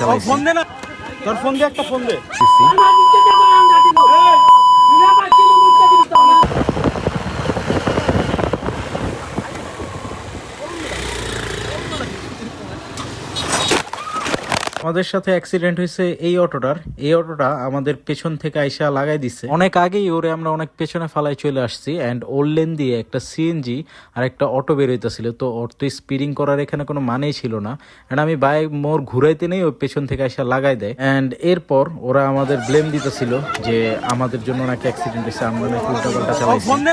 চালাইছি ফোন দে না। তোর ফোন দে একটা ফোন দে। আমাদের সাথে অ্যাক্সিডেন্ট হয়েছে এই অটোটার। এই অটোটা আমাদের পেছন থেকে আইসা লাগাই দিছে। অনেক আগেই ওরে আমরা অনেক পেছনে ফালাই চলে আসছি অ্যান্ড ওর লেন দিয়ে একটা সিএনজি আর একটা অটো বেরোইতেছিল তো ওর তো স্পিডিং করার এখানে কোনো মানেই ছিল না। অ্যান্ড আমি বাইক মোর ঘুরাইতে নেই ওই পেছন থেকে আইসা লাগাই দেয়। অ্যান্ড এরপর ওরা আমাদের ব্লেম দিতেছিল যে আমাদের জন্য নাকি অ্যাক্সিডেন্ট হয়েছে আমরা নাকি উল্টাপাল্টা চালাইছি। ফোন দে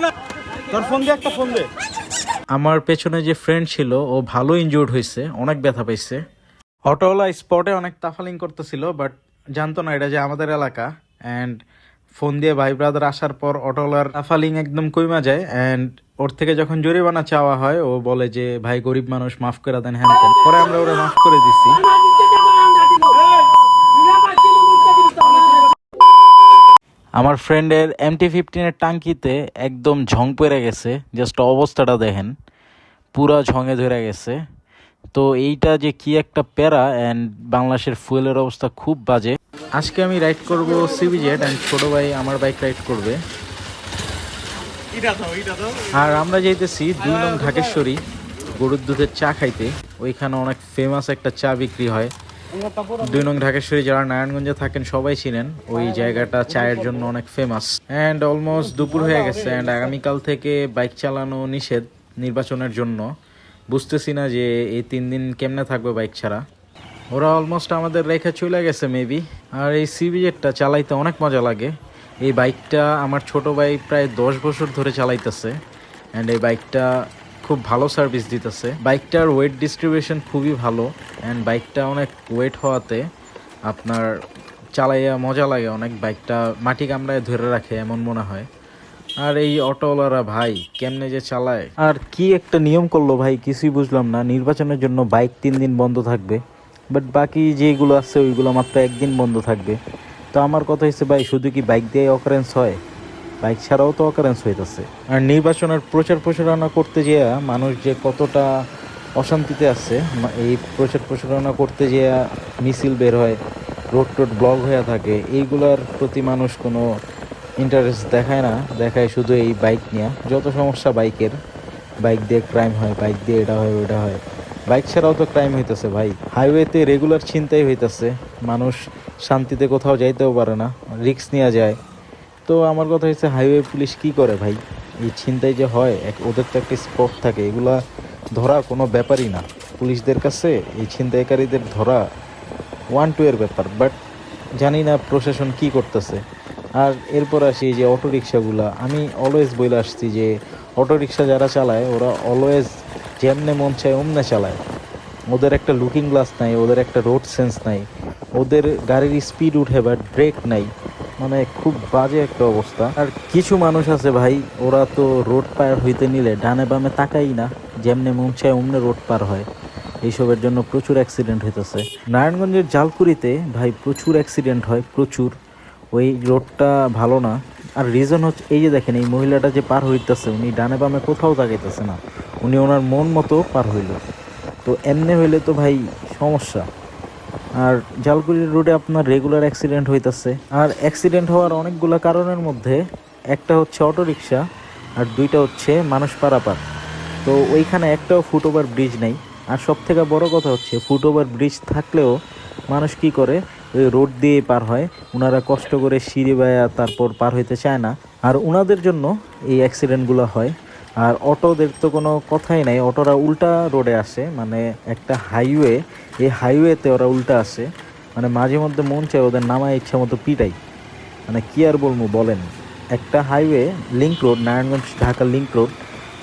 তোর ফোন দে একটা ফোন দে। আমার পেছনে যে ফ্রেন্ড ছিল ও ভালো ইনজুর্ড হয়েছে অনেক ব্যথা পাইছে। অটোওয়ালা স্পটে অনেক তাফালিং করতেছিল বাট জানতো না এটা যে আমাদের এলাকা অ্যান্ড ফোন দিয়ে ভাই ব্রাদার আসার পর অটোওয়ালার তাফালিং একদম কইমা যায় অ্যান্ড ওর থেকে যখন জরিমানা চাওয়া হয়, ও বলে যে, ভাই, গরিব মানুষ, মাফ করে দেন হ্যান ত্যান। পরে আমরা ওরা মাফ করে দিছি আমার ফ্রেন্ডের এমটি ফিফটিনের টাঙ্কিতে একদম ঝং পড়ে গেছে জাস্ট অবস্থাটা দেখেন, পুরা ঝঙে ধরে গেছে তো এইটা যে কি একটা প্যারা অ্যান্ড বাংলাদেশের ফুয়েলের অবস্থা খুব বাজে। আজকে আমি রাইড করব সিবিজেড অ্যান্ড ছোটো ভাই আমার বাইক রাইড করবে। আর আমরা যাইতেছি দুই নং ঢাকেশ্বরী গরুর দুধের চা খাইতে। ওইখানে অনেক ফেমাস একটা চা বিক্রি হয়। দুই নং ঢাকেশ্বরী যারা নারায়ণগঞ্জে থাকেন, সবাই ছিলেন ওই জায়গাটা চায়ের জন্য অনেক ফেমাস অ্যান্ড অলমোস্ট দুপুর হয়ে গেছে অ্যান্ড আগামীকাল থেকে বাইক চালানো নিষেধ নির্বাচনের জন্য। বুঝতেছি না যে এই তিন দিন কেমনে থাকবে বাইক ছাড়া। ওরা অলমোস্ট আমাদের রেখে চলে গেছে মেবি আর এই সিবিজেটটা চালাইতে অনেক মজা লাগে। এই বাইকটা আমার ছোট ভাই প্রায় দশ বছর ধরে চালাইতেছে। অ্যান্ড এই বাইকটা খুব ভালো সার্ভিস দিতেছে। বাইকটার ওয়েট ডিস্ট্রিবিউশন খুবই ভালো। অ্যান্ড বাইকটা অনেক ওয়েট হওয়াতে আপনার চালাইয়া মজা লাগে। অনেক বাইকটা মাটি কামড়ায় ধরে রাখে, এমন মনে হয়। আর এই অটোওয়ালারা ভাই কেমনে যে চালায়? আর কি একটা নিয়ম করল ভাই কিছুই বুঝলাম না। নির্বাচনের জন্য বাইক তিন দিন বন্ধ থাকবে। বাট বাকি যেগুলো আছে ওইগুলো মাত্র একদিন বন্ধ থাকবে। তো আমার কথা হচ্ছে ভাই শুধু কি বাইক দিয়ে অকারেন্স হয়? বাইক ছাড়াও তো অকারেন্স হইতেছে। আর নির্বাচনের প্রচার প্রচারণা করতে যেয়ে মানুষ যে কতটা অশান্তিতে আছে এই প্রচার প্রচারণা করতে যেয়ে মিছিল বের হয় রোড টোড ব্লক হয়ে থাকে এইগুলার প্রতি মানুষ কোনো ইন্টারেস্ট দেখায় না, দেখায় শুধু এই বাইক নিয়ে। যত সমস্যা বাইকের বাইক দিয়ে ক্রাইম হয় বাইক দিয়ে এটা হয় ওটা হয়। বাইক ছাড়াও তো ক্রাইম হইতেছে ভাই। হাইওয়েতে রেগুলার ছিনতাই হইতেছে। মানুষ শান্তিতে কোথাও যাইতেও পারে না রিক্স নেওয়া যায়। তো আমার কথা হচ্ছে হাইওয়ে পুলিশ কি করে ভাই? এই ছিনতাই যে হয়, এক ওদের তো একটা স্পট থাকে। এগুলা ধরা কোনো ব্যাপারই না। পুলিশদের কাছে এই ছিনতাইকারীদের ধরা ওয়ান টু এর ব্যাপার। বাট জানি না প্রশাসন কি করতেছে। আর এরপর আসি যে অটো রিক্সাগুলা আমি অলওয়েজ বলে আসছি যে অটো রিক্সা যারা চালায়, ওরা অলওয়েজ যেমনে মন চায় অমনে চালায়। ওদের একটা লুকিং গ্লাস নাই, ওদের একটা রোড সেন্স নাই। ওদের গাড়ির স্পিড উঠে বা ব্রেক নাই। মানে খুব বাজে একটা অবস্থা। আর কিছু মানুষ আছে ভাই, ওরা তো রোড পার হইতে নিলে ডানে বামে তাকাই না, যেমনে মন চায় অমনে রোড পার হয়। এইসবের জন্য প্রচুর অ্যাক্সিডেন্ট হইতেছে। নারায়ণগঞ্জের জালকুড়িতে ভাই প্রচুর অ্যাক্সিডেন্ট হয়, প্রচুর। ওই রোডটা ভালো না। আর রিজন হচ্ছে, এই যে দেখেন, এই মহিলাটা যে পার হইতেছে, উনি ডানে বামে কোথাও তাকাইতেছে না। উনি ওনার মন মতো পার হইল। তো এমনি হইলে তো ভাই সমস্যা। আর জালকুড়ির রোডে আপনার রেগুলার অ্যাক্সিডেন্ট হইতেছে। আর অ্যাক্সিডেন্ট হওয়ার অনেকগুলো কারণের মধ্যে একটা হচ্ছে অটোরিকশা, আর দুইটা হচ্ছে মানুষ পারাপার। তো ওইখানে একটাও ফুটওভার ব্রিজ নেই। আর সব থেকে বড় কথা হচ্ছে ফুটওভার ব্রিজ থাকলেও মানুষ কি করে রোড দিয়ে পার হয়। ওনারা কষ্ট করে সিঁড়ি বায়া তারপর পার হইতে চায় না। আর ওনাদের জন্য এই অ্যাক্সিডেন্টগুলো হয়। আর অটোদের তো কোনো কথাই নাই। অটোরা উল্টা রোডে আসে। মানে একটা হাইওয়ে এই হাইওয়েতে ওরা উল্টা আসে। মানে মাঝে মধ্যে মন চায় ওদের নামায় ইচ্ছা মতো পিটাই। মানে কি আর বলব, বলেন। একটা highway link road Narayanganj Dhaka link road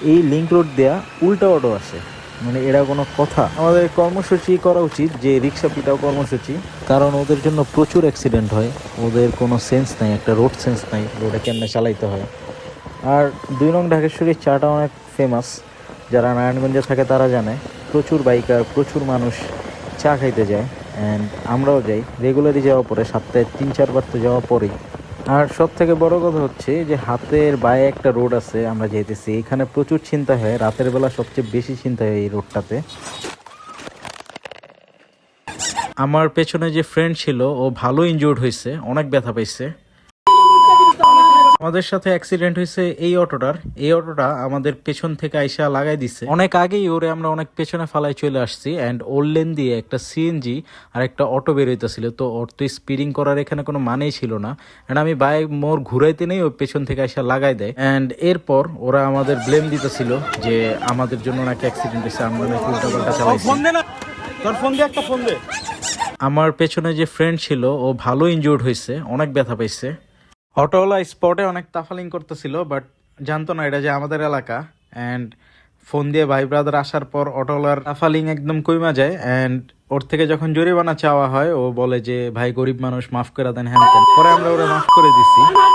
এই লিঙ্ক রোড দেয়া উল্টা অটো আসে। মানে এরা কোনো কথা। আমাদের কর্মসূচি করা উচিত, যে রিক্সা পিটাও কর্মসূচি। কারণ ওদের জন্য প্রচুর অ্যাক্সিডেন্ট হয়। ওদের কোনো সেন্স নাই, একটা রোড সেন্স নাই রোডে কেমনে চালাইতে হয়। আর দুই নং ঢাকেশ্বরীর চাটা অনেক ফেমাস যারা নারায়ণগঞ্জে থাকে তারা জানে, প্রচুর বাইকার প্রচুর মানুষ চা খাইতে যায়। অ্যান্ড আমরাও যাই। রেগুলারই যাওয়া পরে সপ্তাহে তিন, চারবার তো যাওয়া পরেই। আর সব থেকে বড় কথা হচ্ছে যে হাতের বায়ে একটা রোড আছে, আমরা যেতেছি। এখানে প্রচুর চিন্তা হয়, রাতের বেলা সবচেয়ে বেশি চিন্তা হয় এই রোডটাতে। আমার পেছনে যে ফ্রেন্ড ছিল, ও ভালো ইনজোর্ড হয়েছে, অনেক ব্যথা পাইছে। আমাদের সাথে অ্যাক্সিডেন্ট হয়েছে এই অটোটার। এই অটোটা আমাদের পেছন থেকে আইসা লাগাই দিছে। অনেক আগেই ওরে আমরা অনেক পেছনে ফালাই চলে আসছি অ্যান্ড ওর লেন দিয়ে একটা সিএনজি আর একটা অটো বেরোইতেছিল তো ওর তো স্পিডিং করার এখানে কোনো মানেই ছিল না। অ্যান্ড আমি বাইক মোর ঘুরাইতে নেই ওই পেছন থেকে আইসা লাগাই দেয়। অ্যান্ড এরপর ওরা আমাদের ব্লেম দিতেছিল যে আমাদের জন্য নাকি অ্যাক্সিডেন্ট হয়েছে আমরা নাকি উল্টাপাল্টা চালাইছি। তোর ফোন দে একটা ফোন দে। আমার পেছনে যে ফ্রেন্ড ছিল ও ভালো ইনজুর্ড হয়েছে অনেক ব্যথা পাইছে। অটোওয়ালা স্পটে অনেক তাফালিং করতেছিল, বাট জানতো না এটা যে আমাদের এলাকা। অ্যান্ড ফোন দিয়ে ভাই ব্রাদার আসার পর অটোওয়ালার তাফালিং একদম কইমা যায়। অ্যান্ড ওর থেকে যখন জরিমানা চাওয়া হয়, ও বলে যে, ভাই, গরিব মানুষ, মাফ করে দেন, হ্যান পরে আমরা ওরা মাফ করে দিছি।